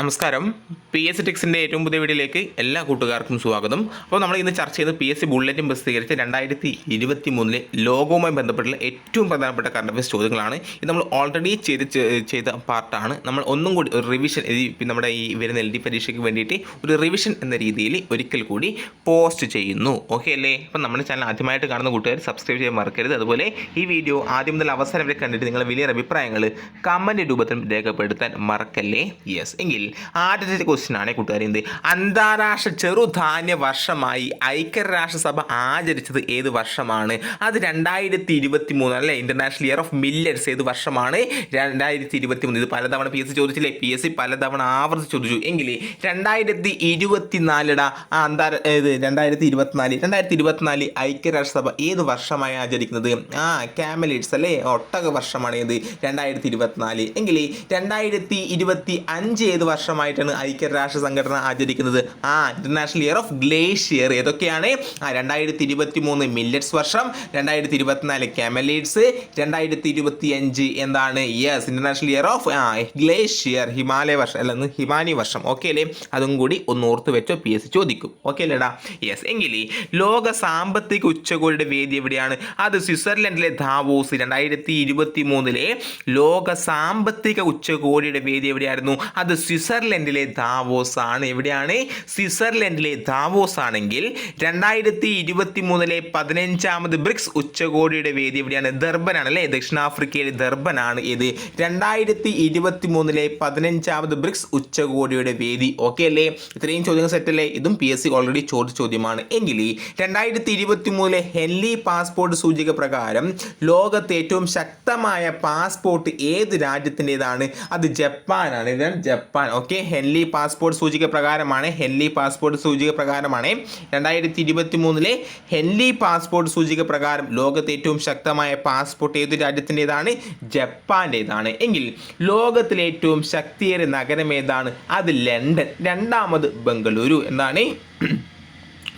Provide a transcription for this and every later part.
നമസ്കാരം. P S ടെക്സിന്റെ ഏറ്റവും പുതിയ വീഡിയോയിലേക്ക് എല്ലാ കൂട്ടുകാർക്കും സ്വാഗതം. അപ്പോൾ നമ്മൾ ഇന്ന് ചർച്ച ചെയ്ത് പി എസ് സി ബുള്ളറ്റും പ്രസിദ്ധീകരിച്ച രണ്ടായിരത്തി ഇരുപത്തി മൂന്നിലെ ലോകവുമായി ബന്ധപ്പെട്ടുള്ള ഏറ്റവും പ്രധാനപ്പെട്ട കറണ്ട് അഫയേഴ്സ് ചോദ്യങ്ങളാണ്. ഇത് നമ്മൾ ഓൾറെഡി ചെയ്ത് ചെയ്ത പാർട്ടാണ് നമ്മൾ ഒന്നും കൂടി ഒരു റിവിഷൻ ഈ നമ്മുടെ ഈ വരുന്ന എൽ ഡി പരീക്ഷയ്ക്ക് വേണ്ടിയിട്ട് ഒരു റിവിഷൻ എന്ന രീതിയിൽ ഒരിക്കൽ കൂടി പോസ്റ്റ് ചെയ്യുന്നു. ഓക്കെ അല്ലേ? അപ്പം നമ്മുടെ ചാനൽ ആദ്യമായിട്ട് കാണുന്ന കൂട്ടുകാർ സബ്സ്ക്രൈബ് ചെയ്യാൻ മറക്കരുത്. അതുപോലെ ഈ വീഡിയോ ആദ്യം മുതൽ അവസാനം വരെ കണ്ടിട്ട് നിങ്ങളുടെ വലിയ അഭിപ്രായങ്ങൾ കമന്റ് രൂപത്തിൽ രേഖപ്പെടുത്താൻ മറക്കല്ലേ? യെസ് എങ്കിൽ ആദ്യത്തെ ക്വസ്റ്റ്യൻ ആണ് കൂട്ടുകാർ എന്ത്? അന്താരാഷ്ട്ര ചെറുധാന്യ വർഷമായി ഐക്യരാഷ്ട്രസഭ ആചരിച്ചത് ഏത് വർഷമാണ്? അത് രണ്ടായിരത്തി ഇരുപത്തി മൂന്ന് അല്ലേ? ഇന്റർനാഷണൽ ഇയർ ഓഫ് മില്ലറ്റ്സ് ഏത് വർഷമാണ്? രണ്ടായിരത്തി ഇരുപത്തി മൂന്ന് ഇത് പലതവണ പി എസ് സി ചോദിച്ചില്ലേ? പി എസ് സി പലതവണ ആവർത്തിച്ച് ചോദിച്ചു. എങ്കിൽ രണ്ടായിരത്തി ഇരുപത്തി നാലിട അന്താര ഇത് രണ്ടായിരത്തി ഇരുപത്തിനാല് രണ്ടായിരത്തി ഇരുപത്തിനാല് ഐക്യരാഷ്ട്രസഭ ഏത് വർഷമായി ആചരിക്കുന്നത്? ആ ക്യാമലേറ്റ്സ് അല്ലേ? ഒട്ടക വർഷമാണ് ഏത്? രണ്ടായിരത്തി ഇരുപത്തിനാല് എങ്കിൽ രണ്ടായിരത്തി ഇരുപത്തി അഞ്ച് ഏത് വർഷമായിട്ടാണ് ഐക്യരാഷ്ട്ര സംഘടന ആചരിക്കുന്നത്. ആ ഇന്റർനാഷണൽ ഇയർ ഓഫ് ഗ്ലേഷ്യർ ഏതൊക്കെയാണ് ആ രണ്ടായിരത്തി ഇരുപത്തി മൂന്ന് മില്ലറ്റ്സ് വർഷം രണ്ടായിരത്തി ഇരുപത്തിനാല് കാമലേറ്റ്സ് രണ്ടായിരത്തി ഇരുപത്തി അഞ്ച് എന്താണ്? യെസ് ഇന്റർനാഷണൽ ഇയർ ഓഫ് ആ ഗ്ലേഷ്യർ ഹിമാലയ വർഷം അല്ലെന്ന് ഹിമാനി വർഷം. ഓക്കെ അല്ലേ? അതും കൂടി ഒന്ന് ഓർത്ത് വെച്ചോ പി എസ് ചോദിക്കും. ഓക്കെ അല്ലേടാ? യെസ് എങ്കിൽ ലോക സാമ്പത്തിക ഉച്ചകോടിയുടെ വേദി എവിടെയാണ്? അത് സ്വിറ്റ്സർലൻഡിലെ ധാവോസ് രണ്ടായിരത്തി ഇരുപത്തി മൂന്നിലെ ലോക സാമ്പത്തിക ഉച്ചകോടിയുടെ വേദി എവിടെയായിരുന്നു? അത് സ്വിറ്റ്സർലൻഡിലെ ദാവോസ് ആണ് എവിടെയാണ്? സ്വിറ്റ്സർലൻഡിലെ ദാവോസ് ആണെങ്കിൽ രണ്ടായിരത്തി ഇരുപത്തി മൂന്നിലെ പതിനഞ്ചാമത് ബ്രിക്സ് ഉച്ചകോടിയുടെ വേദി എവിടെയാണ്? ദർബനാണ് അല്ലേ? ദക്ഷിണാഫ്രിക്കയിലെ ദർബനാണ് ഇത് രണ്ടായിരത്തി ഇരുപത്തി മൂന്നിലെ പതിനഞ്ചാമത് ബ്രിക്സ് ഉച്ചകോടിയുടെ വേദി. ഓക്കെ അല്ലേ? ഇത്രയും ചോദ്യങ്ങൾ സെറ്റ് അല്ലേ? ഇതും പി എസ് സി ഓൾറെഡി ചോദിച്ച ചോദ്യമാണ്. എങ്കിൽ രണ്ടായിരത്തി ഇരുപത്തി മൂന്നിലെ ഹെൻലി പാസ്പോർട്ട് സൂചിക പ്രകാരം ലോകത്തെ ഏറ്റവും ശക്തമായ പാസ്പോർട്ട് ഏത് രാജ്യത്തിന്റെതാണ്? അത് ജപ്പാനാണ്. ഇതാണ് ജപ്പാൻ. ഓക്കെ ഹെൻലി പാസ്പോർട്ട് സൂചിക പ്രകാരമാണ്. ഹെൻലി പാസ്പോർട്ട് സൂചിക പ്രകാരമാണ്. രണ്ടായിരത്തി ഇരുപത്തി മൂന്നിലെ ഹെൻലി പാസ്പോർട്ട് സൂചിക പ്രകാരം ലോകത്തെ ഏറ്റവും ശക്തമായ പാസ്പോർട്ട് ഏത് രാജ്യത്തിന്റെതാണ്? ജപ്പാന്റെതാണ്. എങ്കിൽ ലോകത്തിലെ ഏറ്റവും ശക്തിയേറിയ നഗരം ഏതാണ്? അത് ലണ്ടൻ. രണ്ടാമത് ബംഗളൂരു. എന്താണ്?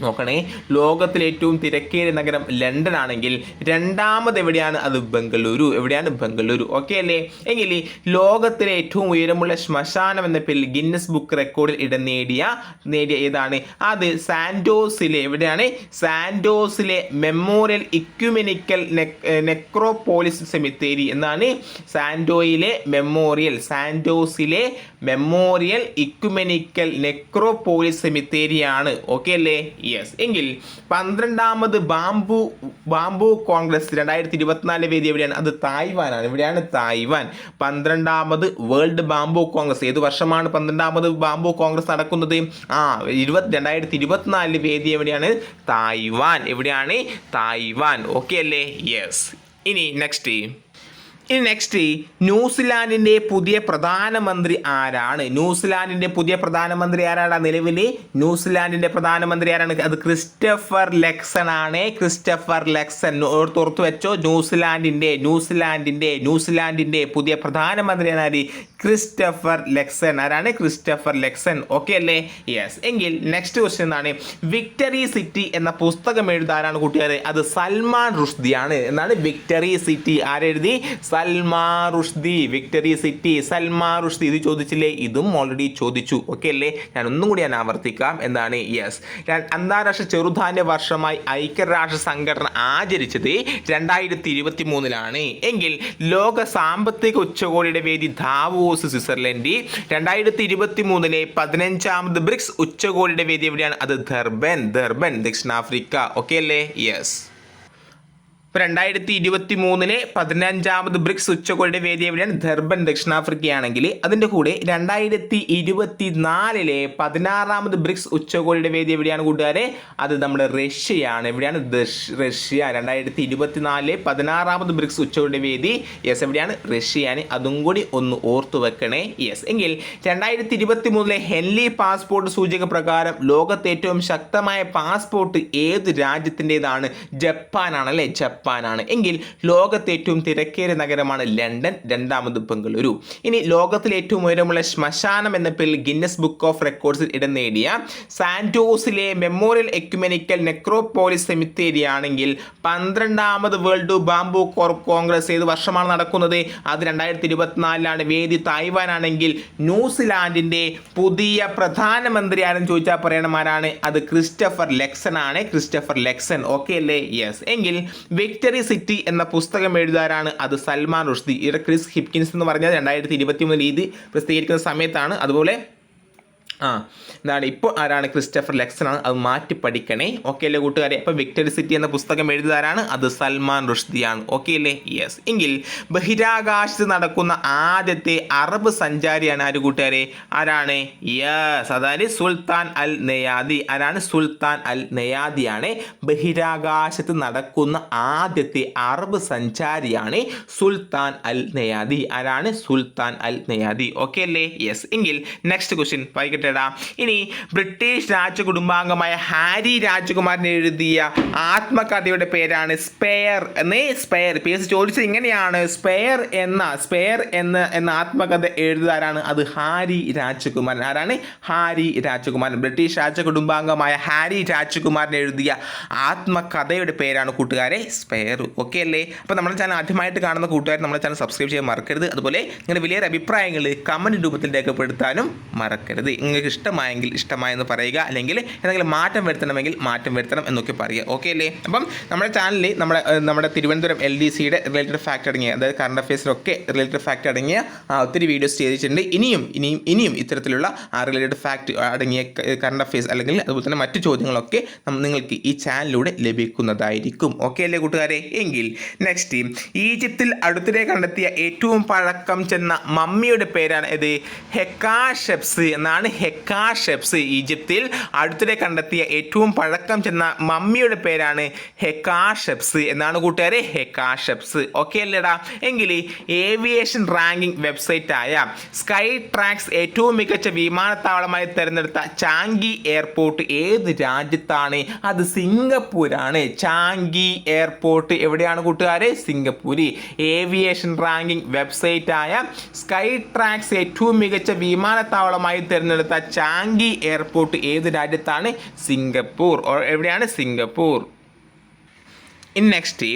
നോക്കണേ. ലോകത്തിലെ ഏറ്റവും തിരക്കേറിയ നഗരം ലണ്ടൻ ആണെങ്കിൽ രണ്ടാമത് എവിടെയാണ്? അത് ബംഗളൂരു. എവിടെയാണ്? ബംഗളൂരു. ഓക്കെ അല്ലേ? എങ്കിൽ ലോകത്തിലെ ഏറ്റവും ഉയരമുള്ള ശ്മശാനം എന്ന പേരിൽ ഗിന്നസ് ബുക്ക് റെക്കോർഡിൽ ഇടം നേടിയ നേടിയ ഏതാണ്? അത് സാൻഡോസിലെ എവിടെയാണ്? സാൻഡോസിലെ മെമ്മോറിയൽ ഇക്യുമെനിക്കൽ നെക്രോപോളിസ് സെമിത്തേരി എന്നാണ് സാൻഡോയിലെ മെമ്മോറിയൽ സാൻഡോസിലെ മെമ്മോറിയൽ ഇക്യുമെനിക്കൽ നെക്രോപോളിസ് സെമിത്തേരിയാണ് ഓക്കെ അല്ലേ? യെസ് എങ്കിൽ പന്ത്രണ്ടാമത് ബാംബു ബാംബു കോൺഗ്രസ് രണ്ടായിരത്തി ഇരുപത്തിനാല് വേദി എവിടെയാണ്? അത് തായ്വാനാണ് ഇവിടെയാണ് തായ്വാൻ. പന്ത്രണ്ടാമത് വേൾഡ് ബാംബു കോൺഗ്രസ്. ഏത് വർഷമാണ് പന്ത്രണ്ടാമത് ബാംബു കോൺഗ്രസ് നടക്കുന്നത്? ആ ഇരുപത്തി രണ്ടായിരത്തി ഇരുപത്തിനാല് വേദി എവിടെയാണ്? തായ്വാൻ. എവിടെയാണ്? തായ്വാൻ. ഓക്കെ അല്ലേ? യെസ് ഇനി നെക്സ്റ്റ് ഇനി നെക്സ്റ്റ് ന്യൂസിലാൻഡിന്റെ പുതിയ പ്രധാനമന്ത്രി ആരാണ്? ന്യൂസിലാൻഡിന്റെ പുതിയ പ്രധാനമന്ത്രി ആരാണ് നിലവിൽ ന്യൂസിലാൻഡിന്റെ പ്രധാനമന്ത്രി ആരാണ്? അത് ക്രിസ്റ്റഫർ ലെക്സൺ ആണ്. ക്രിസ്റ്റഫർ ലെക്സൺ ഓർത്ത് വെച്ചോ. ന്യൂസിലാൻഡിന്റെ ന്യൂസിലാൻഡിന്റെ ന്യൂസിലാൻഡിന്റെ പുതിയ പ്രധാനമന്ത്രി ആരാണ്? ക്രിസ്റ്റഫർ ലെക്സൺ ആരാണ്? Christopher Luxon. ഓക്കെ അല്ലേ? യെസ് എങ്കിൽ നെക്സ്റ്റ് ക്വസ്റ്റ്യൻ എന്താണ്? വിക്ടറി സിറ്റി എന്ന പുസ്തകം എഴുതാനാണ് കൂട്ടുകാരെ അത് സൽമാൻ റുഷ്ദിയാണ്. എന്നാണ് Victory City. ആരെഴുതി? Salman Rushdie Victory City. Salma Rushdie ഇത് ചോദിച്ചില്ലേ? ഇതും ഓൾറെഡി ചോദിച്ചു. ഓക്കെ അല്ലേ? ഞാൻ ഒന്നും കൂടി ഞാൻ ആവർത്തിക്കാം. എന്താണ്? യെസ് അന്താരാഷ്ട്ര ചെറുധാന്യ വർഷമായി ഐക്യരാഷ്ട്ര സംഘടന ആചരിച്ചത് രണ്ടായിരത്തി ഇരുപത്തി മൂന്നിലാണ് എങ്കിൽ ലോക സാമ്പത്തിക ഉച്ചകോടിയുടെ വേദി ധാവോസ് സ്വിറ്റ്സർലൻഡ്. രണ്ടായിരത്തി ഇരുപത്തി മൂന്നിലെ പതിനഞ്ചാമത് ബ്രിക്സ് ഉച്ചകോടിയുടെ വേദി എവിടെയാണ്? അത് ദർബൻ. ദർബൻ ദക്ഷിണാഫ്രിക്ക. ഓക്കെ അല്ലേ? യെസ് രണ്ടായിരത്തി ഇരുപത്തി മൂന്നിലെ പതിനഞ്ചാമത് ബ്രിക്സ് ഉച്ചകോടിയുടെ വേദി എവിടെയാണ്? ദർബൻ ദക്ഷിണാഫ്രിക്കയാണെങ്കിൽ അതിന്റെ കൂടെ രണ്ടായിരത്തി ഇരുപത്തി നാലിലെ പതിനാറാമത് ബ്രിക്സ് ഉച്ചകോടിയുടെ വേദി എവിടെയാണ് കൂട്ടുകാരെ? അത് നമ്മുടെ റഷ്യയാണ്. എവിടെയാണ്? റഷ്യ. രണ്ടായിരത്തി ഇരുപത്തി നാലിലെ പതിനാറാമത് ബ്രിക്സ് ഉച്ചകോടിയുടെ വേദി. യെസ് എവിടെയാണ്? റഷ്യയാണ്. അതും കൂടി ഒന്ന് ഓർത്തു വെക്കണേ. യെസ് എങ്കിൽ രണ്ടായിരത്തി ഇരുപത്തി മൂന്നിലെ ഹെൻലി പാസ്പോർട്ട് സൂചിക പ്രകാരം ലോകത്തെ ഏറ്റവും ശക്തമായ പാസ്പോർട്ട് ഏത് രാജ്യത്തിന്റെതാണ്? ജപ്പാനാണ് അല്ലേ? ജപ്പാൻ. ജപ്പാനാണ്. എങ്കിൽ ലോകത്തെ ഏറ്റവും തിരക്കേറിയ നഗരമാണ് ലണ്ടൻ. രണ്ടാമത് ബംഗളൂരു. ഇനി ലോകത്തിലെ ഏറ്റവും ഉയരമുള്ള ശ്മശാനം എന്ന പേരിൽ ഗിന്നസ് ബുക്ക് ഓഫ് റെക്കോർഡ്സിൽ ഇടം നേടിയ സാന്റോസിലെ മെമ്മോറിയൽ എക്യുമെനിക്കൽ നെക്രോപോളിസ് സെമിത്തേരി ആണെങ്കിൽ പന്ത്രണ്ടാമത് വേൾഡ് ബാംബു കോർപ്പ് കോൺഗ്രസ് ഏത് വർഷമാണ് നടക്കുന്നത്? അത് രണ്ടായിരത്തി ഇരുപത്തിനാലിലാണ് വേദി തായ്വാൻ ആണെങ്കിൽ ന്യൂസിലാൻഡിന്റെ പുതിയ പ്രധാനമന്ത്രി ആരും ചോദിച്ചാൽ പറയണമാരാണ്. അത് ക്രിസ്റ്റഫർ ലെക്സൺ ആണ്. Christopher Luxon. ഓക്കെ അല്ലേ? യെസ്. എങ്കിൽ വിക്ടറി സിറ്റി എന്ന പുസ്തകം എഴുതാനാണ് അത് സൽമാൻ റുഷ്ദി. ഇവിടെ ക്രിസ് ഹിപ്കിൻസ് എന്ന് പറഞ്ഞാൽ രണ്ടായിരത്തി ഇരുപത്തി മൂന്ന് രീതി പ്രസിദ്ധീകരിക്കുന്ന സമയത്താണ്. അതുപോലെ ആ എന്താണ് ഇപ്പോൾ ആരാണ് ക്രിസ്റ്റഫർ ലെക്സൺ ആണ് അത് മാറ്റി പഠിക്കണേ. ഓക്കെ അല്ലേ കൂട്ടുകാരെ? അപ്പോൾ വിക്ടറി സിറ്റി എന്ന പുസ്തകം എഴുതുകാരാണ് അത് സൽമാൻ റുഷ്ദിയാണ്. ഓക്കെ അല്ലേ? യെസ് എങ്കിൽ ബഹിരാകാശത്ത് നടക്കുന്ന ആദ്യത്തെ അറബ് സഞ്ചാരിയാണ് ആര് കൂട്ടുകാരെ? ആരാണ്? യെസ് അതായത് സുൽത്താൻ അൽ നയാദി. ആരാണ്? സുൽത്താൻ അൽ നെയാദിയാണ്. ബഹിരാകാശത്ത് നടക്കുന്ന ആദ്യത്തെ അറബ് സഞ്ചാരിയാണ് സുൽത്താൻ അൽ നയാദി. ആരാണ്? Sultan Al Neyadi. ഓക്കെ അല്ലേ? യെസ് എങ്കിൽ നെക്സ്റ്റ് ക്വസ്റ്റ്യൻ വായിക്കട്ടെടാ ഇനി ബ്രിട്ടീഷ് രാജകുടുംബാംഗമായ ഹാരി രാജകുമാരൻ എഴുതിയ ആത്മകഥയുടെ പേരാണ് സ്പെയർ. എന്നേ സ്പെയർ. പി എസ് ചോദിച്ചത് ഇങ്ങനെയാണ്. സ്പെയർ എന്ന സ്പെയർ എന്ന എന്ന ആത്മകഥ എഴുതാരാണ് അത് ഹാരി രാജകുമാരൻ. ആരാണ്? ഹാരി രാജകുമാരൻ. ബ്രിട്ടീഷ് രാജകുടുംബാംഗമായ ഹാരി രാജകുമാരൻ എഴുതിയ ആത്മകഥയുടെ പേരാണ് കൂട്ടുകാരെ സ്പെയർ. ഓക്കെ അല്ലേ? അപ്പോൾ നമ്മുടെ ചാനൽ ആദ്യമായിട്ട് കാണുന്ന കൂട്ടുകാർ നമ്മുടെ ചാനൽ സബ്സ്ക്രൈബ് ചെയ്യാൻ മറക്കരുത്. അതുപോലെ നിങ്ങളുടെ വലിയൊരു അഭിപ്രായങ്ങൾ കമന്റ് രൂപത്തിൽ രേഖപ്പെടുത്താനും മറക്കരുത്. നിങ്ങൾക്ക് ഇഷ്ടമായെങ്കിൽ ഇഷ്ടമായെന്ന് പറയുക അല്ലെങ്കിൽ എന്തെങ്കിലും മാറ്റം വരുത്തണമെങ്കിൽ മാറ്റം വരുത്തണം എന്നൊക്കെ പറയുക. ഓക്കെ അല്ലേ? അപ്പം നമ്മുടെ ചാനലിൽ നമ്മുടെ നമ്മുടെ തിരുവനന്തപുരം എൽ ഡി സിയുടെ റിലേറ്റഡ് ഫാക്ട് അടങ്ങിയ അതായത് കറണ്ട് അഫയേഴ്സിലൊക്കെ റിലേറ്റഡ് ഫാക്ട് അടങ്ങിയ ഒത്തിരി വീഡിയോസ് ചെയ്തിട്ടുണ്ട്. ഇനിയും ഇനിയും ഇനിയും ഇത്തരത്തിലുള്ള റിലേറ്റഡ് ഫാക്ട് അടങ്ങിയ കറണ്ട് അഫയേഴ്സ് അല്ലെങ്കിൽ അതുപോലെ തന്നെ മറ്റു ചോദ്യങ്ങളൊക്കെ നിങ്ങൾക്ക് ഈ ചാനലിലൂടെ ലഭിക്കുന്നതായിരിക്കും. ഓക്കെ അല്ലേ കൂട്ടുകാരെ? എങ്കിൽ നെക്സ്റ്റ് ഈജിപ്തിൽ അടുത്തിടെ കണ്ടെത്തിയ ഏറ്റവും പഴക്കം ചെന്ന മമ്മിയുടെ പേരാണ് ഇത് ഹെക്കാഷെപ്സ് എന്നാണ് ഹെക്കാഷെപ്സ് ഈജിപ്തിൽ അടുത്തിടെ കണ്ടെത്തിയ ഏറ്റവും പഴക്കം ചെന്ന മമ്മിയുടെ പേരാണ് ഹെക്കാ ഷെപ്സ് എന്നാണ് കൂട്ടുകാരെ? ഹെക്കാ ഷെപ്സ് ഓക്കെ അല്ലേടാ? എങ്കിൽ ഏവിയേഷൻ റാങ്കിംഗ് വെബ്സൈറ്റ് ആയ സ്കൈ ട്രാക്സ് ഏറ്റവും മികച്ച വിമാനത്താവളമായി തിരഞ്ഞെടുത്ത ചാങ്കി എയർപോർട്ട് ഏത് രാജ്യത്താണ്? അത് സിംഗപ്പൂരാണ്. ചാങ്കി എയർപോർട്ട് എവിടെയാണ് കൂട്ടുകാരെ? സിംഗപ്പൂര്. ഏവിയേഷൻ റാങ്കിംഗ് വെബ്സൈറ്റ് ആയ സ്കൈ ട്രാക്സ് ഏറ്റവും മികച്ച വിമാനത്താവളമായി തിരഞ്ഞെടുത്ത ചാങ്കി എയർപോർട്ട് ഏത് രാജ്യത്താണ്? സിംഗപ്പൂർ. എവിടെയാണ്? Singapore. In next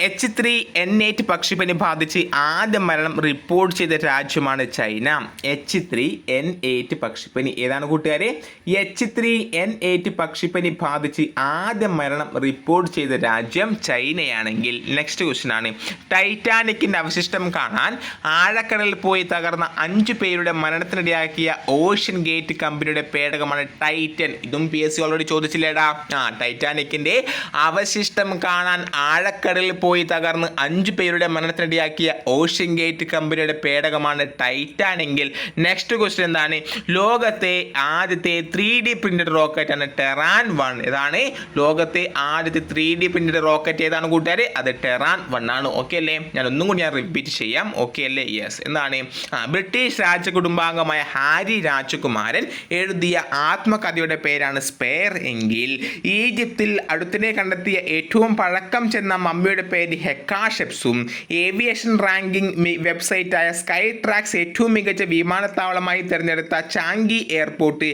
H three N eight പക്ഷിപ്പനി ബാധിച്ച് ആദ്യ മരണം റിപ്പോർട്ട് ചെയ്ത രാജ്യമാണ് China. H three N eight പക്ഷിപ്പനി. ഏതാണ് കൂട്ടുകാരെ? എച്ച് ത്രീ എൻ എയ്റ്റ് പക്ഷിപ്പനി ബാധിച്ച് ആദ്യ മരണം റിപ്പോർട്ട് ചെയ്ത രാജ്യം ചൈനയാണെങ്കിൽ നെക്സ്റ്റ് ക്വസ്റ്റ്യൻ ആണ്. ടൈറ്റാനിക്കിന്റെ അവശിഷ്ടം കാണാൻ ആഴക്കടലിൽ പോയി തകർന്ന അഞ്ചു പേരുടെ മരണത്തിനിടയാക്കിയ ഓഷ്യൻ ഗേറ്റ് കമ്പനിയുടെ പേടകമാണ് ടൈറ്റൻ ഇതും പി എസ് സി ഓൾറെഡി ചോദിച്ചില്ലേടാ. ആ ടൈറ്റാനിക്കിന്റെ അവശിഷ്ടം കാണാൻ ആഴക്കടലിൽ പോയി തകർന്ന് അഞ്ചു പേരുടെ മരണത്തിനിടയാക്കിയ ഓഷ്യൻ ഗേറ്റ് കമ്പനിയുടെ പേടകമാണ് ടൈറ്റാൻ എങ്കിൽ നെക്സ്റ്റ് ക്വസ്റ്റ്യൻ എന്താണ്? ലോകത്തെ ആദ്യത്തെ ത്രീ ഡി പ്രിന്റഡ് റോക്കറ്റ് ആണ് ടെറാൻ വൺ ഇതാണ് ലോകത്തെ ആദ്യത്തെ ത്രീ ഡി പ്രിന്റഡ് റോക്കറ്റ് ഏതാണ് കൂട്ടുകാർ അത് ടെറാൻ വൺ ആണ്. ഓക്കെ അല്ലേ? ഞാൻ ഒന്നും കൂടി ഞാൻ റിപ്പീറ്റ് ചെയ്യാം. ഓക്കെ അല്ലേ? യെസ് എന്താണ്? ബ്രിട്ടീഷ് രാജകുടുംബാംഗമായ ഹാരി രാജകുമാരൻ എഴുതിയ ആത്മകഥയുടെ പേരാണ് സ്പെയർ എങ്കിൽ ഈജിപ്തിൽ അടുത്തിനെ കണ്ടെത്തിയ ഏറ്റവും പഴക്കം ചെന്ന മമ്മിയുടെ പേര് ഹെക്കാഷെപ്സും ഏവിയേഷൻ റാങ്കിംഗ് വെബ്സൈറ്റായ സ്കൈ ട്രാക്സ് ഏറ്റവും മികച്ച വിമാനത്താവളമായി തിരഞ്ഞെടുത്ത ചാങ്കി എയർപോർട്ട്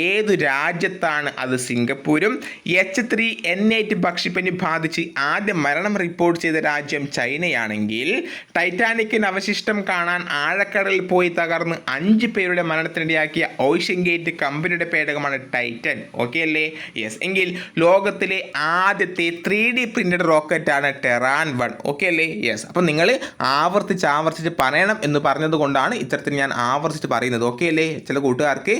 ഏതു രാജ്യത്താണ് അത്? സിംഗപ്പൂരും എച്ച് ത്രീ എൻ എയ്റ്റ് പക്ഷിപ്പനി ബാധിച്ച് ആദ്യ മരണം റിപ്പോർട്ട് ചെയ്ത രാജ്യം ചൈനയാണെങ്കിൽ ടൈറ്റാനിക്കിന് അവശിഷ്ടം കാണാൻ ആഴക്കടലിൽ പോയി തകർന്ന് അഞ്ച് പേരുടെ മരണത്തിനിടയാക്കിയ ഓഷ്യൻ ഗേറ്റ് കമ്പനിയുടെ പേടകമാണ് ടൈറ്റൻ ഓക്കെ അല്ലേ? യെസ് എങ്കിൽ ലോകത്തിലെ ആദ്യത്തെ ത്രീ ഡി പ്രിന്റഡ് റോക്കറ്റാണ് ടെറാൻ വൺ. ഓക്കെ അല്ലേ? യെസ് അപ്പം നിങ്ങൾ ആവർത്തിച്ച് ആവർത്തിച്ച് പറയണം എന്ന് പറഞ്ഞത് കൊണ്ടാണ് ഇത്തരത്തിൽ ഞാൻ ആവർത്തിച്ച് പറയുന്നത്. ഓക്കെ അല്ലേ? ചില കൂട്ടുകാർക്ക്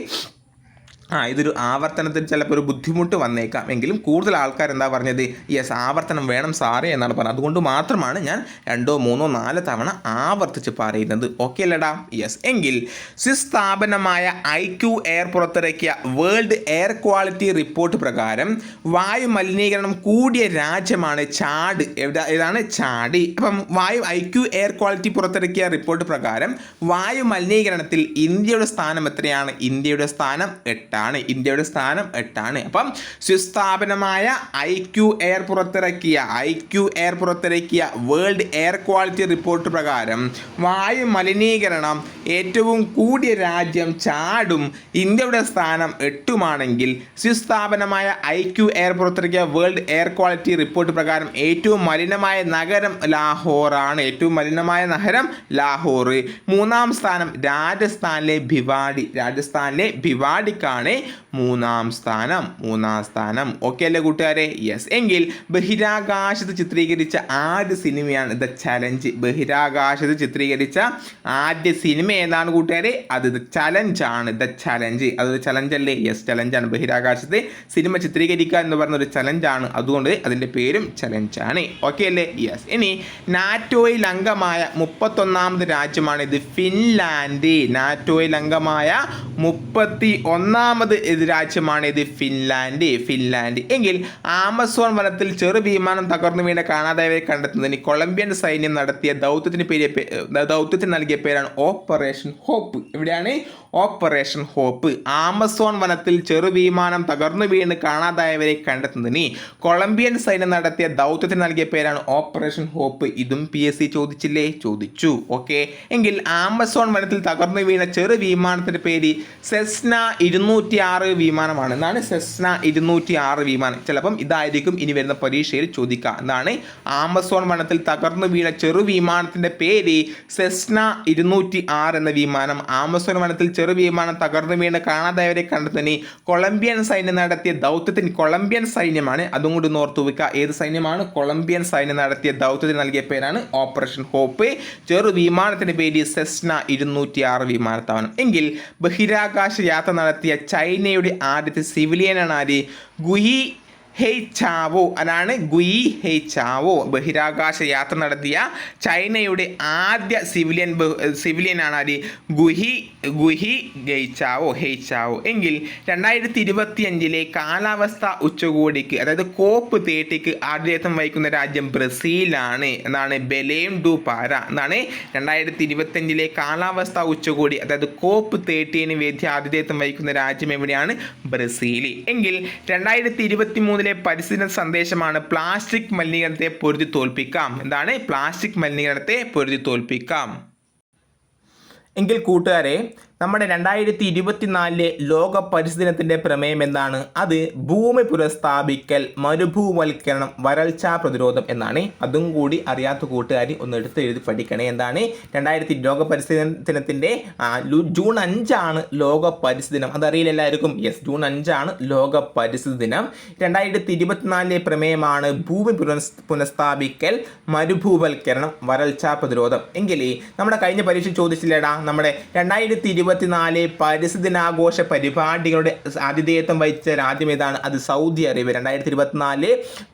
ആ ഇതൊരു ആവർത്തനത്തിൽ ചിലപ്പോൾ ഒരു ബുദ്ധിമുട്ട് വന്നേക്കാം. എങ്കിലും കൂടുതൽ ആൾക്കാർ എന്താ പറഞ്ഞത്? യെസ് ആവർത്തനം വേണം സാറേ എന്നാണ് പറഞ്ഞത്. അതുകൊണ്ട് മാത്രമാണ് ഞാൻ രണ്ടോ മൂന്നോ നാല് തവണ ആവർത്തിച്ച് പറയുന്നത്. ഓക്കെ അല്ലടാ? യെസ് എങ്കിൽ സ്ഥാപനമായ ഐ ക്യു എയർ പുറത്തിറക്കിയ വേൾഡ് എയർ ക്വാളിറ്റി റിപ്പോർട്ട് പ്രകാരം വായു മലിനീകരണം കൂടിയ രാജ്യമാണ് ചാട് ഏതാണ്? ചാടി അപ്പം വായു ഐ ക്യു എയർ ക്വാളിറ്റി പുറത്തിറക്കിയ റിപ്പോർട്ട് പ്രകാരം വായു മലിനീകരണത്തിൽ ഇന്ത്യയുടെ സ്ഥാനം എത്രയാണ്? ഇന്ത്യയുടെ സ്ഥാനം എട്ടാണ് എട്ടാണ്. ഇന്ത്യയുടെ സ്ഥാനം എട്ടാണ്. അപ്പം സ്വിസ് സ്ഥാപനമായ ഐ ക്യു എയർ പുറത്തിറക്കിയ ഐ ക്യു എയർ പുറത്തിറക്കിയ വേൾഡ് എയർ ക്വാളിറ്റി റിപ്പോർട്ട് പ്രകാരം വായു മലിനീകരണം ഏറ്റവും കൂടിയ രാജ്യം ചാടും ഇന്ത്യയുടെ സ്ഥാനം എട്ടുമാണെങ്കിൽ സ്വിസ് സ്ഥാപനമായ ഐ ക്യു എയർ പുറത്തിറക്കിയ വേൾഡ് എയർ ക്വാളിറ്റി റിപ്പോർട്ട് പ്രകാരം ഏറ്റവും മലിനമായ നഗരം ലാഹോറാണ്. ഏറ്റവും മലിനമായ നഗരം ലാഹോർ മൂന്നാം സ്ഥാനം രാജസ്ഥാനിലെ ഭിവാഡി രാജസ്ഥാനിലെ ഭിവാഡിക്കാണ് ആണ് മൂന്നാം സ്ഥാനം മൂന്നാം സ്ഥാനം. ഓക്കെ അല്ലേ കൂട്ടുകാരെ? യെസ് എങ്കിൽ ബഹിരാകാശത്ത് ചിത്രീകരിച്ച ആദ്യ സിനിമയാണ് ദ ചലഞ്ച് ബഹിരാകാശത്ത് ചിത്രീകരിച്ച ആദ്യ സിനിമ ഏതാണ് കൂട്ടുകാരെ? അത് ദ ചലഞ്ച് ആണ്. ദ ചലഞ്ച് അതൊരു ചലഞ്ച് അല്ലേ? യെസ് ചലഞ്ചാണ് ബഹിരാകാശത്ത് സിനിമ ചിത്രീകരിക്കുക എന്ന് പറയുന്ന ഒരു ചലഞ്ചാണ് അതുകൊണ്ട് അതിന്റെ പേരും ചലഞ്ച് ആണ്. ഓക്കെ അല്ലേ? യെസ് ഇനി നാറ്റോയിൽ അംഗമായ മുപ്പത്തൊന്നാമത് രാജ്യമാണ് ഇത് ഫിൻലാൻഡ്. നാറ്റോയിൽ അംഗമായ മുപ്പത്തി ഒന്നാമത് ഇത് രാജ്യമാണ് ഇത്? ഫിൻലാൻഡ്. ഫിൻലാൻഡ്. എങ്കിൽ ആമസോൺ വനത്തിൽ ചെറു വിമാനം തകർന്നു വീണ കാണാതായവരെ കണ്ടെത്തുന്നതിന് കൊളംബിയൻ സൈന്യം നടത്തിയ ദൗത്യത്തിന് പേര് ദൗത്യത്തിന് നൽകിയ പേരാണ് ഓപ്പറേഷൻ ഹോപ്പ്. എവിടെയാണ് ഓപ്പറേഷൻ ഹോപ്പ്. ആമസോൺ വനത്തിൽ ചെറു വിമാനം തകർന്നു വീണ് കാണാതായവരെ കണ്ടെത്തുന്നതിന് കൊളംബിയൻ സൈന്യം നടത്തിയ ദൗത്യത്തിന് നൽകിയ പേരാണ് ഓപ്പറേഷൻ ഹോപ്പ്. ഇതും പി എസ് സി ചോദിച്ചില്ലേ? ചോദിച്ചു. ഓക്കെ. എങ്കിൽ ആമസോൺ വനത്തിൽ തകർന്നു വീണ ചെറു വിമാനത്തിന്റെ പേര് സെസ്ന ഇരുന്നൂറ്റി ആറ് വിമാനമാണ്. എന്നാണ് സെസ്ന ഇരുന്നൂറ്റി ആറ് വിമാനം. ചിലപ്പം ഇതായിരിക്കും ഇനി വരുന്ന പരീക്ഷയിൽ ചോദിക്കുക. എന്നാണ് ആമസോൺ വനത്തിൽ തകർന്നു വീണ ചെറു വിമാനത്തിന്റെ പേര് സെസ്ന ഇരുന്നൂറ്റി ആറ് എന്ന വിമാനം. ആമസോൺ വനത്തിൽ ചെറു വിമാനം തകർന്നു വീണ് കാണാതായവരെ കണ്ടെത്തുന്ന കൊളംബിയൻ സൈന്യം നടത്തിയ ദൗത്യത്തിന് കൊളംബിയൻ സൈന്യമാണ്. അതും കൂടി ഓർത്തു വെക്കുക. ഏത് സൈന്യമാണ്? കൊളംബിയൻ സൈന്യം നടത്തിയ ദൗത്യത്തിന് നൽകിയ പേരാണ് ഓപ്പറേഷൻ ഹോപ്പ്. ചെറു വിമാനത്തിന് പേര് സെസ്ന ഇരുന്നൂറ്റി ആറ് വിമാനത്താവണം എങ്കിൽ ബഹിരാകാശ യാത്ര നടത്തിയ ചൈനയുടെ ആദ്യത്തെ സിവിലിയനാണ് ആര്? ഗുഹി ഹെയ് ചാവോ അതാണ് ഗുയി ഹെയ് ചാവോ ബഹിരാകാശ യാത്ര നടത്തിയ ചൈനയുടെ ആദ്യ സിവിലിയൻ സിവിലിയനാണ് ആര്? ഗുഹി ഗുഹി ഗെയ് ഹെയ്ച്ചാവോ എങ്കിൽ രണ്ടായിരത്തി ഇരുപത്തി അഞ്ചിലെ കാലാവസ്ഥ ഉച്ചകോടിക്ക് അതായത് കോപ്പ് തേട്ടിക്ക് ആതിഥേയത്വം വഹിക്കുന്ന രാജ്യം ബ്രസീലാണ്. എന്നാണ് ബലേം ഡു പാര. എന്നാണ് രണ്ടായിരത്തി ഇരുപത്തി അഞ്ചിലെ കാലാവസ്ഥ ഉച്ചകോടി അതായത് കോപ്പ് തേർട്ടീന് വേദി ആതിഥേയത്വം വഹിക്കുന്ന രാജ്യം എവിടെയാണ്? ബ്രസീൽ എങ്കിൽ രണ്ടായിരത്തി ഇരുപത്തി മൂന്നിലെ പരിസ്ഥിതി സന്ദേശമാണ് പ്ലാസ്റ്റിക് മലിനീകരണത്തെ പൊരുതി തോൽപ്പിക്കാം. എന്താണ്? പ്ലാസ്റ്റിക് മലിനീകരണത്തെ പൊരുതി തോൽപ്പിക്കാം. എങ്കിൽ കൂട്ടുകാരെ നമ്മുടെ രണ്ടായിരത്തി ഇരുപത്തിനാലിലെ ലോക പരിസ്ഥിതിനത്തിന്റെ പ്രമേയം എന്താണ്? അത് ഭൂമി പുനഃസ്ഥാപിക്കൽ മരുഭൂവൽക്കരണം വരൾച്ചാ പ്രതിരോധം എന്നാണ്. അതും കൂടി അറിയാത്ത കൂട്ടുകാർ ഒന്ന് എടുത്ത് എഴുതി പഠിക്കണേ. എന്താണ്? രണ്ടായിരത്തി ലോക പരിസ്ഥിതി ദിനത്തിന്റെ ജൂൺ അഞ്ചാണ് ലോക പരിസ്ഥിതി ദിനം അതറിയില്ല എല്ലാവർക്കും? യെസ് ജൂൺ അഞ്ചാണ് ലോക പരിസ്ഥിതി ദിനം രണ്ടായിരത്തി ഇരുപത്തിനാലിലെ പ്രമേയമാണ് ഭൂമി പുനഃ പുനഃസ്ഥാപിക്കൽ മരുഭൂവൽക്കരണം വരൾച്ചാ പ്രതിരോധം. എങ്കിൽ നമ്മുടെ കഴിഞ്ഞ പരീക്ഷ ചോദിച്ചില്ലേടാ നമ്മുടെ രണ്ടായിരത്തി ഇരുപത്തിനാല് പരിസ്ഥിതി ദിനാഘോഷ പരിപാടികളുടെ ആതിഥേയത്വം വഹിച്ച രാജ്യം ഏതാണ്? അത് സൗദി അറേബ്യ. രണ്ടായിരത്തി ഇരുപത്തിനാല്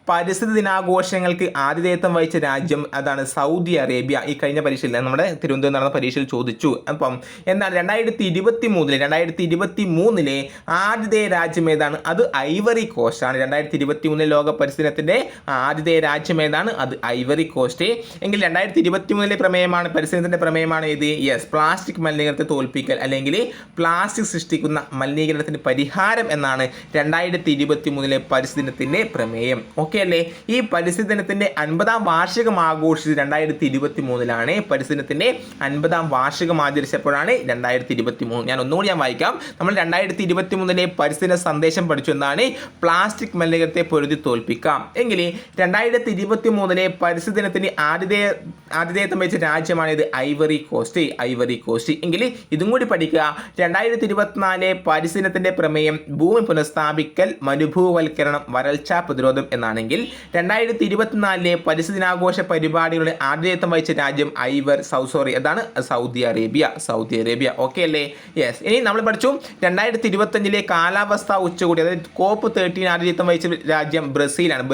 പരിസ്ഥിതി ദിനാഘോഷങ്ങൾക്ക് ആതിഥേയത്വം വഹിച്ച രാജ്യം അതാണ് സൗദി അറേബ്യ. ഈ കഴിഞ്ഞ പരീക്ഷയിൽ നമ്മുടെ തിരുവനന്തപുരം നടന്ന പരീക്ഷയിൽ ചോദിച്ചു. അപ്പം എന്നാൽ രണ്ടായിരത്തി ഇരുപത്തി മൂന്നിലെ രണ്ടായിരത്തി ഇരുപത്തി മൂന്നിലെ ആതിഥേയ രാജ്യം ഏതാണ്? അത് ഐവറി കോസ്റ്റ് ആണ് രണ്ടായിരത്തി ഇരുപത്തി മൂന്നിലെ ലോക പരിസ്ഥിതിനത്തിന്റെ ആതിഥേയ രാജ്യം ഏതാണ്? അത് ഐവറി കോസ്റ്റ്. എങ്കിൽ രണ്ടായിരത്തി ഇരുപത്തി മൂന്നിലെ പ്രമേയമാണ് പരിസ്ഥിതിന്റെ പ്രമേയമാണ് ഇത് യെസ് പ്ലാസ്റ്റിക് മലിനീകരണത്തെ തോൽപ്പിക്കൽ. അല്ലെങ്കിൽ പ്ലാസ്റ്റിക് സൃഷ്ടിക്കുന്ന മലിനീകരണത്തിന് പരിഹാരം എന്നാണ് രണ്ടായിരത്തി ഇരുപത്തി മൂന്നിലെ പരിസ്ഥിതി ദിനത്തിന്റെ പ്രമേയം. ഓക്കെ അല്ലേ? ഈ പരിസ്ഥിതി ദിനത്തിന്റെ അൻപതാം വാർഷികം ആഘോഷിച്ചത് രണ്ടായിരത്തി ഇരുപത്തി മൂന്നിലാണ് പരിസ്ഥിതി ദിനത്തിന്റെ അൻപതാം വാർഷികം ആചരിച്ചപ്പോഴാണ് രണ്ടായിരത്തി ഇരുപത്തി മൂന്ന് ഞാൻ ഒന്നുകൂടി ഞാൻ വായിക്കാം. നമ്മൾ രണ്ടായിരത്തി ഇരുപത്തി മൂന്നിലെ പരിസ്ഥിതി സന്ദേശം പഠിച്ചു എന്നാണ് പ്ലാസ്റ്റിക് മലിനീകരണത്തെ പൊരുതി തോൽപ്പിക്കാം എങ്കിൽ രണ്ടായിരത്തി ഇരുപത്തി മൂന്നിലെ പരിസ്ഥിതി ദിനത്തിന്റെ ആതിഥേയ ആതിഥേയത്വം വെച്ച രാജ്യമാണ് ഇത് ഐവറി കോസ്റ്റ് ഐവറി കോസ്റ്റ് എങ്കിൽ ഇതും കൂടി പഠിക്കുക. രണ്ടായിരത്തി ഇരുപത്തിനാല് പരിസരത്തിന്റെ പ്രമേയം ഭൂമി പുനഃസ്ഥാപിക്കൽ മനുഭൂവൽക്കരണം വരൾച്ചാ പ്രതിരോധം എന്നാണെങ്കിൽ രണ്ടായിരത്തി ഇരുപത്തിനാലിലെ പരിസ്ഥിതി ദിനാഘോഷ പരിപാടികളുടെ ആതിഥേയത്വം വഹിച്ച രാജ്യം ഐവർ സൗ സോറി അതാണ് Saudi Arabia. Saudi Arabia. Okay അല്ലേ? യെസ് ഇനി നമ്മൾ പഠിച്ചു. രണ്ടായിരത്തി ഇരുപത്തഞ്ചിലെ കാലാവസ്ഥ ഉച്ചകൂടി അതായത് കോപ്പ് തേർട്ടീൻ ആതിഥേയത്വം വഹിച്ച രാജ്യം ബ്രസീലാണ്.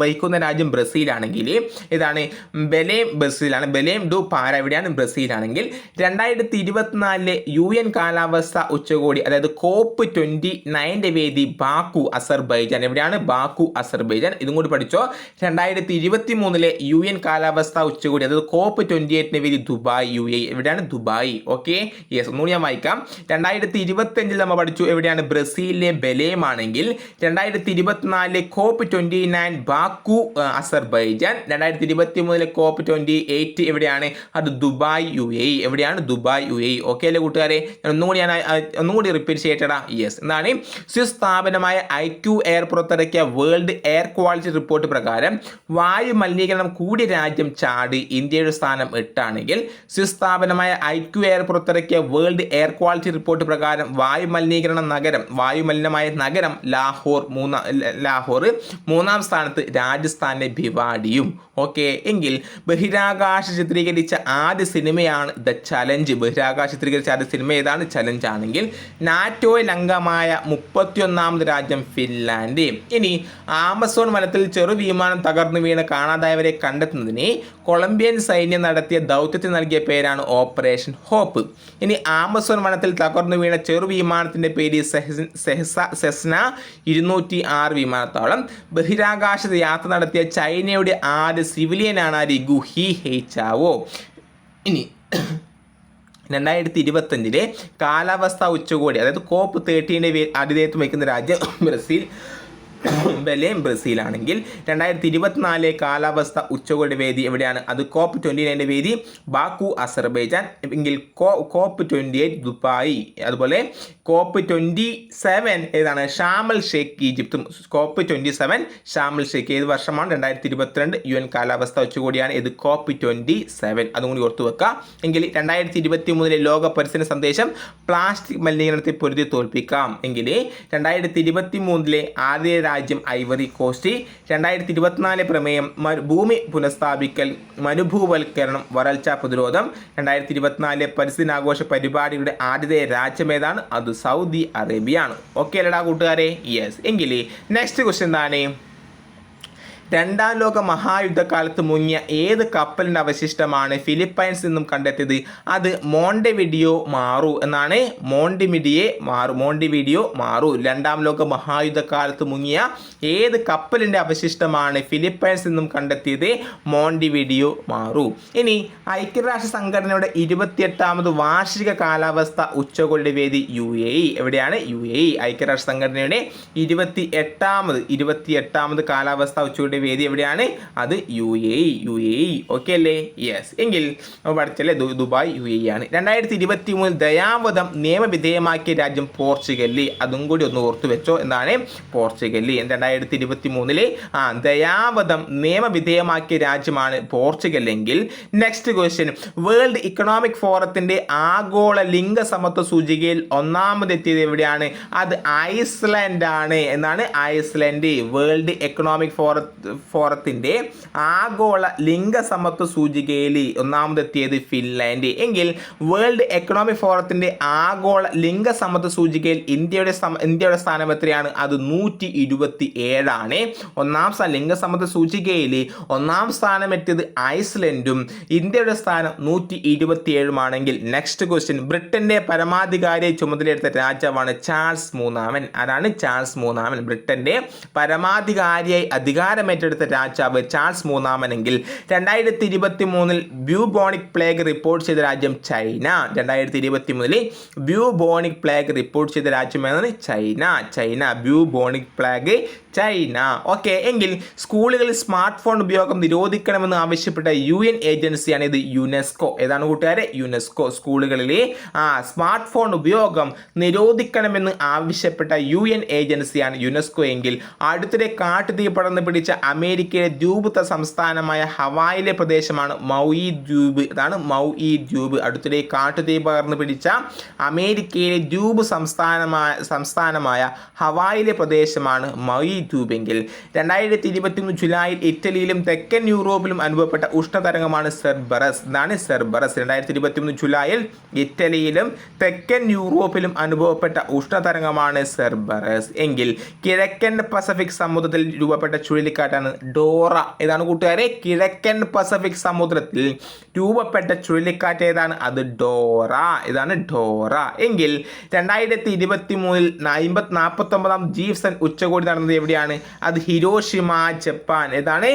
വഹിക്കുന്ന രാജ്യം ബ്രസീലാണെങ്കിൽ ഇതാണ് ബലേം ബ്രസീലാണ്. ബലേം ഡു പാര എവിടെയാണ് ബ്രസീലാണെങ്കിൽ രണ്ടായിരത്തി ഇരുപത്തിനാലിലെ യു എൻ കാലാവസ്ഥ ഉച്ചകോടി അതായത് കോപ്പ് ട്വന്റി നയന്റെ വേദി ബാക്കു അസർബൈജാൻ. എവിടെയാണ്? Baku Azerbaijan. ഇതും കൂടി പഠിച്ചോ. രണ്ടായിരത്തി ഇരുപത്തി മൂന്നിലെ യു എൻ കാലാവസ്ഥ ഉച്ചകോടി അതായത് കോപ്പ് ട്വന്റി എയ്റ്റിന്റെ വേദി ദുബായ് യു എ എവിടെയാണ്? ദുബായ്. ഓക്കെ? യെസ് ഒന്നുകൂടി ഞാൻ വായിക്കാം. രണ്ടായിരത്തി ഇരുപത്തഞ്ചിൽ നമ്മൾ പഠിച്ചു എവിടെയാണ്? ബ്രസീലിലെ ബലേമാണെങ്കിൽ രണ്ടായിരത്തി ഇരുപത്തിനാലിലെ COP twenty nine Baku Azerbaijan. രണ്ടായിരത്തി ഇരുപത്തി മൂന്നിലെ കോപ്പ് ട്വന്റി എയ്റ്റ് എവിടെയാണ്? അത് ദുബായ് യു എ എവിടെയാണ്? Dubai U A. ഓക്കെ അല്ലേ കൂട്ടുകാരെ ഞാൻ ഞാൻ ഒന്നുകൂടി ഒന്നും കൂടി റിപ്പീറ്റ് ചെയ്യട്ടടാ. യെസ് എന്താണ്? സ്വിസ് സ്ഥാപനമായ ഐ ക്യു എയർ പുറത്തിറക്കിയ വേൾഡ് എയർ ക്വാളിറ്റി റിപ്പോർട്ട് പ്രകാരം വായു മലിനീകരണം കൂടിയ രാജ്യം ചാടി ഇന്ത്യയുടെ സ്ഥാനം എട്ടാണെങ്കിൽ സ്വിസ് സ്ഥാപനമായ ഐ ക്യു എയർ പുറത്തിറക്കിയ വേൾഡ് എയർ ക്വാളിറ്റി റിപ്പോർട്ട് പ്രകാരം വായു മലിനീകരണ നഗരം വായു മലിനമായ നഗരം ലാഹോർ മൂന്നാം ലാഹോർ മൂന്നാം സ്ഥാനത്ത് രാജസ്ഥാനിലെ ഭിവാഡിയും ഓക്കെ എങ്കിൽ ബഹിരാകാശ ചിത്രീകരിച്ച ആദ്യ സിനിമയാണ് ദ ചലഞ്ച് ബഹിരാകാശ ചിത്രീകരിച്ച ആദ്യ സിനിമ ഏതാണ് ചലഞ്ച് ആണെങ്കിൽ നാറ്റോയിൽ അംഗമായ മുപ്പത്തിയൊന്നാമത് രാജ്യം ഫിൻലാൻഡ്. ഇനി ആമസോൺ വനത്തിൽ ചെറു വിമാനം തകർന്നു വീണ് കാണാതായവരെ കണ്ടെത്തുന്നതിന് കൊളംബിയൻ സൈന്യം നടത്തിയ ദൗത്യത്തിന് നൽകിയ പേരാണ് ഓപ്പറേഷൻ ഹോപ്പ്. ഇനി ആമസോൺ വനത്തിൽ തകർന്നു വീണ ചെറു വിമാനത്തിന്റെ പേര് സെഹസ സെസ്ന ഇരുന്നൂറ്റി ആറ് വിമാനത്താവളം ബഹിരാകാശ യാത്ര നടത്തിയ ചൈനയുടെ ആദ്യ സിവിലിയനാണ് ആര് ഗുഹി ഹെയ്ച്ചാവോ ഇനി രണ്ടായിരത്തി ഇരുപത്തഞ്ചിലെ കാലാവസ്ഥ ഉച്ചകോടി അതായത് കോപ്പ് തേർട്ടീന്റെ ആതിഥേയത്വം വയ്ക്കുന്ന രാജ്യം ബ്രസീൽ ബലേം ബ്രസീലാണെങ്കിൽ രണ്ടായിരത്തി ഇരുപത്തിനാല് കാലാവസ്ഥ ഉച്ചകോടി വേദി എവിടെയാണ്? അത് കോപ്പ് ട്വന്റി നയന്റെ വേദി ബാക്കു അസർബൈജാൻ എങ്കിൽ കോ കോപ്പ് ട്വന്റി എയ്റ്റ് ദുബായി. അതുപോലെ കോപ്പ് ട്വന്റി സെവൻ ഏതാണ്? Sharm el Sheikh ഈജിപ്തും. COP twenty seven Sharm el Sheikh ഏത് വർഷമാണ്? രണ്ടായിരത്തി ഇരുപത്തിരണ്ട് യു എൻ കാലാവസ്ഥ ഉച്ചകോടിയാണ്. ഇത് കോപ്പ് ട്വന്റി സെവൻ അതും കൂടി ഓർത്തു വെക്കുക എങ്കിൽ രണ്ടായിരത്തി ഇരുപത്തി മൂന്നിലെ ലോക പരിസ്ഥിതി സന്ദേശം പ്ലാസ്റ്റിക് മലിനീകരണത്തെ പൊരുതി തോൽപ്പിക്കാം. എങ്കിൽ രണ്ടായിരത്തി ഇരുപത്തി മൂന്നിലെ ആദ്യ രാജ്യം ഐവറി കോസ്റ്റ്. രണ്ടായിരത്തി ഇരുപത്തിനാല് പ്രമേയം ഭൂമി പുനഃസ്ഥാപിക്കൽ മരുഭൂവൽക്കരണം വരൾച്ച പ്രതിരോധം. രണ്ടായിരത്തി ഇരുപത്തിനാലിലെ പരിസ്ഥിതിനാഘോഷ പരിപാടിയുടെ ആദ്യത്തെ രാജ്യം ഏതാണ്? അത് സൗദി അറേബ്യയാണ്. ഓക്കെ അല്ലടാ കൂട്ടുകാരെ. യെസ് എങ്കിൽ നെക്സ്റ്റ് ക്വസ്റ്റ്യൻ എന്താണ്? രണ്ടാം ലോക മഹായുദ്ധകാലത്ത് മുങ്ങിയ ഏത് കപ്പലിന്റെ അവശിഷ്ടമാണ് ഫിലിപ്പൈൻസ് നിന്നും കണ്ടെത്തിയത്? അത് മോണ്ടെവിഡിയോ മാറു എന്നാണ്. മോണ്ടിമിഡിയെ മാറു മോണ്ടിവിഡിയോ മാറു. രണ്ടാം ലോക മഹായുദ്ധകാലത്ത് മുങ്ങിയ ഏത് കപ്പലിന്റെ അവശിഷ്ടമാണ് ഫിലിപ്പൈൻസ് നിന്നും കണ്ടെത്തിയത്? മോണ്ടിവിഡിയോ മാറു. ഇനി ഐക്യരാഷ്ട്ര സംഘടനയുടെ ഇരുപത്തിയെട്ടാമത് വാർഷിക കാലാവസ്ഥ ഉച്ചകോടി വേദി യു എ ഇ. എവിടെയാണ്? U A E. ഐക്യരാഷ്ട്ര സംഘടനയുടെ ഇരുപത്തി എട്ടാമത് ഇരുപത്തി എട്ടാമത് കാലാവസ്ഥ ഉച്ചകോടി വേദി എവിടെയാണ്? അത് U A E U A E. Okay അല്ലേ? യെസ് എങ്കിൽ നമ്മൾ പഠിച്ചല്ലേ? ദുബായ് യു എ ഇ ആണ്. രണ്ടായിരത്തി ഇരുപത്തി മൂന്നിൽ ദയാവധം നിയമവിധേയമാക്കിയ രാജ്യം പോർച്ചുഗല്ലി അതും കൂടി ഒന്ന് ഓർത്തു വെച്ചോ എന്താണ്? പോർച്ചുഗൽ രണ്ടായിരത്തി ഇരുപത്തി മൂന്നിലെ ആ ദയാവധം നിയമവിധേയമാക്കിയ രാജ്യമാണ് പോർച്ചുഗൽ എങ്കിൽ നെക്സ്റ്റ് ക്വസ്റ്റ്യൻ വേൾഡ് ഇക്കണോമിക് ഫോറത്തിന്റെ ആഗോള ലിംഗ സമത്വ സൂചികയിൽ ഒന്നാമതെത്തിയത് എവിടെയാണ്? അത് ഐസ്ലാൻഡ് ആണ്. എന്നാണ് ഐസ്ലാൻഡ് വേൾഡ് എക്കണോമിക് ഫോറ ഫോറത്തിന്റെ ആഗോള ലിംഗ സമത്വ സൂചികയിൽ ഒന്നാമതെത്തിയത് ഫിൻലാൻഡ് എങ്കിൽ വേൾഡ് എക്കണോമിക് ഫോറത്തിന്റെ ആഗോള ലിംഗ സമത്വ സൂചികയിൽ ഇന്ത്യയുടെ ഇന്ത്യയുടെ സ്ഥാനം എത്രയാണ്? അത് നൂറ്റി ഇരുപത്തി ഏഴാണ്. ഒന്നാം സ്ഥാനം ലിംഗസമത്വ സൂചികയിൽ ഒന്നാം സ്ഥാനം എത്തിയത് ഐസ്ലൻഡും ഇന്ത്യയുടെ സ്ഥാനം നൂറ്റി ഇരുപത്തിയേഴുമാണെങ്കിൽ നെക്സ്റ്റ് ക്വസ്റ്റ്യൻ ബ്രിട്ടന്റെ പരമാധികാരിയെ ചുമതലയെടുത്ത രാജാവാണ് ചാൾസ് മൂന്നാമൻ. ആരാണ് ചാൾസ് മൂന്നാമൻ? ബ്രിട്ടന്റെ പരമാധികാരിയായി അധികാരമേറ്റെടുത്ത രാജാവ് ചാൾസ് മൂന്നാമനെങ്കിൽ രണ്ടായിരത്തി ഇരുപത്തി മൂന്നിൽ ബ്യൂബോണിക് പ്ലേഗ് റിപ്പോർട്ട് ചെയ്ത രാജ്യം ചൈന. രണ്ടായിരത്തി ഇരുപത്തി മൂന്നിൽ ബ്യൂബോണിക് പ്ലേഗ് റിപ്പോർട്ട് ചെയ്ത രാജ്യം ഏതാണ്? China. China bubonic plague China. Okay എങ്കിൽ സ്കൂളുകളിൽ സ്മാർട്ട് ഫോൺ ഉപയോഗം നിരോധിക്കണമെന്ന് ആവശ്യപ്പെട്ട യു എൻ ഏജൻസിയാണ് ഇത് യുനെസ്കോ. ഏതാണ് കൂട്ടുകാരെ? യുനെസ്കോ. സ്കൂളുകളിലെ ആ സ്മാർട്ട് ഫോൺ ഉപയോഗം നിരോധിക്കണമെന്ന് ആവശ്യപ്പെട്ട യു എൻ ഏജൻസിയാണ് യുനെസ്കോ എങ്കിൽ അടുത്തിടെ കാട്ടുതീ പടർന്ന് പിടിച്ച അമേരിക്കയിലെ ദ്വീപുത്ത സംസ്ഥാനമായ ഹവായിലെ പ്രദേശമാണ് മൗയി ദ്വീപ്. അതാണ് മൗയി ദ്വീപ്. അടുത്തിടെ കാട്ടുതീ പകർന്നു പിടിച്ച അമേരിക്കയിലെ ദ്വീപ് സംസ്ഥാനമായ സംസ്ഥാനമായ ഹവായിലെ പ്രദേശമാണ് മൗയി ദ്വീപെങ്കിൽ രണ്ടായിരത്തി ഇരുപത്തിമൂന്ന് ജൂലൈയിൽ ഇറ്റലിയിലും തെക്കൻ യൂറോപ്പിലും അനുഭവപ്പെട്ട ഉഷ്ണതരംഗമാണ് സെർബറസ് എന്നാണ് സെർബറസ് രണ്ടായിരത്തി ഇരുപത്തിമൂന്ന് ജൂലൈയിൽ ഇറ്റലിയിലും തെക്കൻ യൂറോപ്പിലും അനുഭവപ്പെട്ട ഉഷ്ണതരംഗമാണ് സെർബറസ് എങ്കിൽ കിഴക്കൻ പസഫിക് സമുദ്രത്തിൽ രൂപപ്പെട്ട ചുഴലിക്കാറ്റാണ് ഡോറ. ഇതാണ് കൂട്ടുകാരെ കിഴക്കൻ പസഫിക് സമുദ്രത്തിൽ രൂപപ്പെട്ട ചുഴലിക്കാറ്റ് ഏതാണ്? അത് ഡോറ. ഇതാണ് ഡോറ. എങ്കിൽ രണ്ടായിരത്തി ഇരുപത്തി മൂന്നിൽ നാൽപ്പത്തി നാൽപ്പത്തൊമ്പതാം ജീവ്സൺ ഉച്ചകോടി നടന്നത് എവിടെയാണ്? അത് ഹിരോഷിമ ജപ്പാൻ. ഏതാണ്?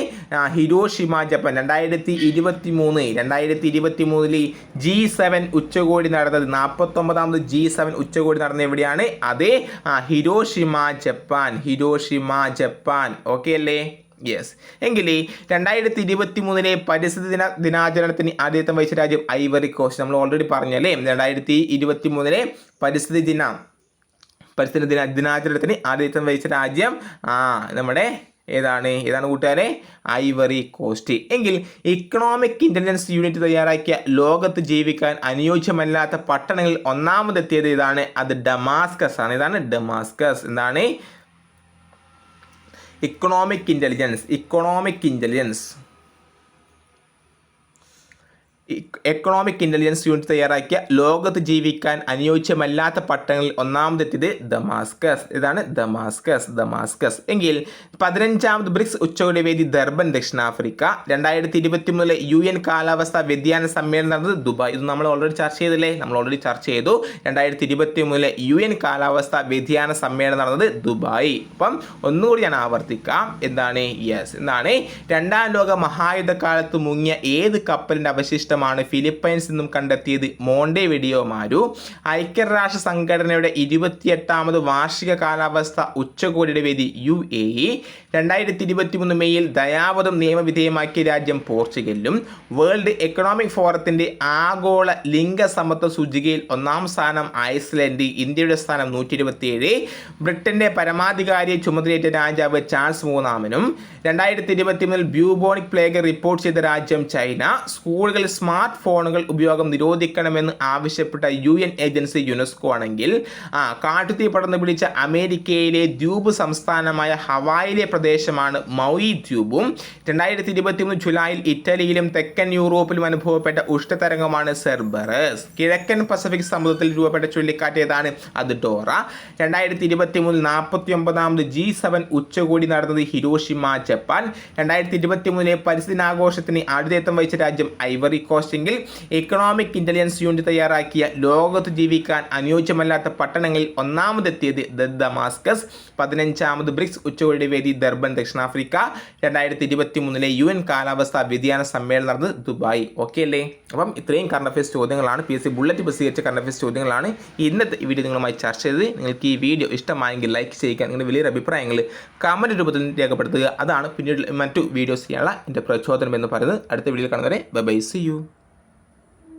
Hiroshima Japan. രണ്ടായിരത്തി ഇരുപത്തി മൂന്ന് രണ്ടായിരത്തി ഇരുപത്തി മൂന്നിൽ ജി സെവൻ ഉച്ചകോടി നടന്നത്. നാൽപ്പത്തൊമ്പതാമത് ജി സെവൻ ഉച്ചകോടി നടന്നത് എവിടെയാണ്? അത് Hiroshima Japan. Hiroshima Japan. Okay അല്ലേ? യെസ്. എങ്കിൽ രണ്ടായിരത്തി ഇരുപത്തി മൂന്നിലെ പരിസ്ഥിതി ദിന ദിനാചരണത്തിന് ആദ്യത്തെ വഹിച്ച രാജ്യം ഐവറി കോസ്റ്റ്. നമ്മൾ ഓൾറെഡി പറഞ്ഞല്ലേ? രണ്ടായിരത്തി ഇരുപത്തി മൂന്നിലെ പരിസ്ഥിതി ദിനം. പരിസ്ഥിതി ദിന ദിനാചരണത്തിന് ആദ്യത്വം വഹിച്ച രാജ്യം ആ നമ്മുടെ ഏതാണ് ഏതാണ് കൂട്ടുകാരെ? ഐവറി കോസ്റ്റ് എങ്കിൽ ഇക്കണോമിക് ഇന്റലിജൻസ് യൂണിറ്റ് തയ്യാറാക്കിയ ലോകത്ത് ജീവിക്കാൻ അനുയോജ്യമല്ലാത്ത പട്ടണങ്ങളിൽ ഒന്നാമതെത്തിയത് ഇതാണ് അത് ഡമാസ്കസ് ആണ്. ഇതാണ് ഡമാസ്കസ് എന്താണ്? Economic intelligence economic intelligence economic intelligence unit തയ്യാറാക്കിയ ലോകത്ത് ജീവിക്കാൻ അനുയോജ്യമല്ലാത്ത പട്ടണങ്ങളിൽ ഒന്നാമതെത്തിയത് ദമാസ്കസ്. ഇതാണ് ദമാസ്കസ് ദമാസ്കസ്. എങ്കിൽ പതിനഞ്ചാമത് ബ്രിക്സ് ഉച്ചകോടി വേദി ദർബൻ ദക്ഷിണാഫ്രിക്ക. രണ്ടായിരത്തി ഇരുപത്തി മൂന്നിലെ യു എൻ കാലാവസ്ഥാ വ്യതിയാന സമ്മേളനം നടന്നത് ദുബായ്. ഇത് നമ്മൾ ഓൾറെഡി ചർച്ച ചെയ്തില്ലേ നമ്മൾ ഓൾറെഡി ചർച്ച ചെയ്തു. രണ്ടായിരത്തി ഇരുപത്തി മൂന്നിലെ യു എൻ കാലാവസ്ഥാ വ്യതിയാന സമ്മേളനം നടന്നത് ദുബായ്. അപ്പം ഒന്നുകൂടി ഞാൻ ആവർത്തിക്കാം. എന്താണ്? യെസ്. എന്താണ്? രണ്ടാം ലോക മഹായുദ്ധ കാലത്ത് മുങ്ങിയ ഏത് കപ്പലിന്റെ അവശിഷ്ടമാണ് ഫിലിപ്പൈൻസ് നിന്നും കണ്ടെത്തിയത് മോണ്ടെ വെഡിയോ മാരു. ഐക്യരാഷ്ട്ര സംഘടനയുടെ ഇരുപത്തിയെട്ടാമത് വാർഷിക കാലാവസ്ഥ ഉച്ചകോടിയുടെ വേദി യു എ ഇ. രണ്ടായിരത്തി ഇരുപത്തി മൂന്ന് മെയ്യിൽ ദയാവധം നിയമവിധേയമാക്കിയ രാജ്യം പോർച്ചുഗലും വേൾഡ് എക്കണോമിക് ഫോറത്തിന്റെ ആഗോള ലിംഗ ലിംഗസമത്വ സൂചികയിൽ ഒന്നാം സ്ഥാനം ഐസ്ലൻഡ് ഇന്ത്യയുടെ സ്ഥാനം നൂറ്റി ഇരുപത്തിയേഴ് ബ്രിട്ടന്റെ പരമാധികാരിയെ ചുമതലയേറ്റ രാജാവ് ചാൾസ് മൂന്നാമനും രണ്ടായിരത്തി ഇരുപത്തി മൂന്നിൽ ബ്യൂബോണിക് പ്ലേഗ് റിപ്പോർട്ട് ചെയ്ത രാജ്യം ചൈന. സ്കൂളുകളിൽ സ്മാർട്ട് ഫോണുകൾ ഉപയോഗം നിരോധിക്കണമെന്ന് ആവശ്യപ്പെട്ട യു എൻ ഏജൻസി യുനെസ്കോ ആണെങ്കിൽ ആ കാട്ടുതീ പടർന്നു പിടിച്ച അമേരിക്കയിലെ ദ്വീപ് സംസ്ഥാനമായ ഹവായിലെ പ്രദേശമാണ് മൗയി ദ്വീപും. രണ്ടായിരത്തി ഇരുപത്തി മൂന്ന് ജൂലൈയിൽ ഇറ്റലിയിലും തെക്കൻ യൂറോപ്പിലും അനുഭവപ്പെട്ട ഉഷ്ണതരംഗമാണ് സെർബറസ്. കിഴക്കൻ പസഫിക് സമുദ്രത്തിൽ രൂപപ്പെട്ട ചുഴലിക്കാറ്റ് ഏതാണ്? അത് ഡോറ. രണ്ടായിരത്തി ഇരുപത്തി മൂന്നിൽ നാൽപ്പത്തി ഒമ്പതാമത് ജി സെവൻ ഉച്ചകോടി നടന്നത് ഹിരോഷിമ ജപ്പാൻ. രണ്ടായിരത്തി ഇരുപത്തി മൂന്നിലെ പരിസ്ഥിതി ആഘോഷത്തിന് ആതിഥേയത്വം വഹിച്ച രാജ്യം ഐവറി കോസ്റ്റെങ്കിൽ ഇക്കണോമിക് ഇന്റലിജൻസ് യൂണിറ്റ് തയ്യാറാക്കിയ ലോകത്ത് ജീവിക്കാൻ അനുയോജ്യമല്ലാത്ത പട്ടണങ്ങളിൽ ഒന്നാമതെത്തിയത് ദമാസ്കസ്. പതിനഞ്ചാമത് ബ്രിക്സ് ഉച്ചകോടി വേദി ദർബൻ ദക്ഷിണാഫ്രിക്ക. രണ്ടായിരത്തി ഇരുപത്തി മൂന്നിലെ യു എൻ കാലാവസ്ഥാ വ്യതിയാന സമ്മേളനം നടന്നത് ദുബായ്. ഓക്കെ അല്ലേ? അപ്പം ഇത്രയും കറണ്ട് അഫയേഴ്സ് ചോദ്യങ്ങളാണ്. പി എസ് സി ബുള്ളറ്റ് പ്രസിദ്ധീകരിച്ച കറണ്ട് അഫയേഴ്സ് ചോദ്യങ്ങളാണ് ഇന്നത്തെ വീഡിയോ നിങ്ങളുമായി ചർച്ച ചെയ്ത് നിങ്ങൾക്ക് ഈ വീഡിയോ ഇഷ്ടമായെങ്കിൽ ലൈക്ക് ചെയ്യുക. നിങ്ങളുടെ വലിയൊരു അഭിപ്രായങ്ങൾ കമന്റ് രൂപത്തിൽ രേഖപ്പെടുത്തുക. അതാണ് പിന്നീട് മറ്റു വീഡിയോസ് ചെയ്യാനുള്ള എന്റെ പ്രചോദനം എന്ന് പറയുന്നത്. അടുത്ത വീഡിയോയിൽ കാണുന്നവരെ ബൈ സി യു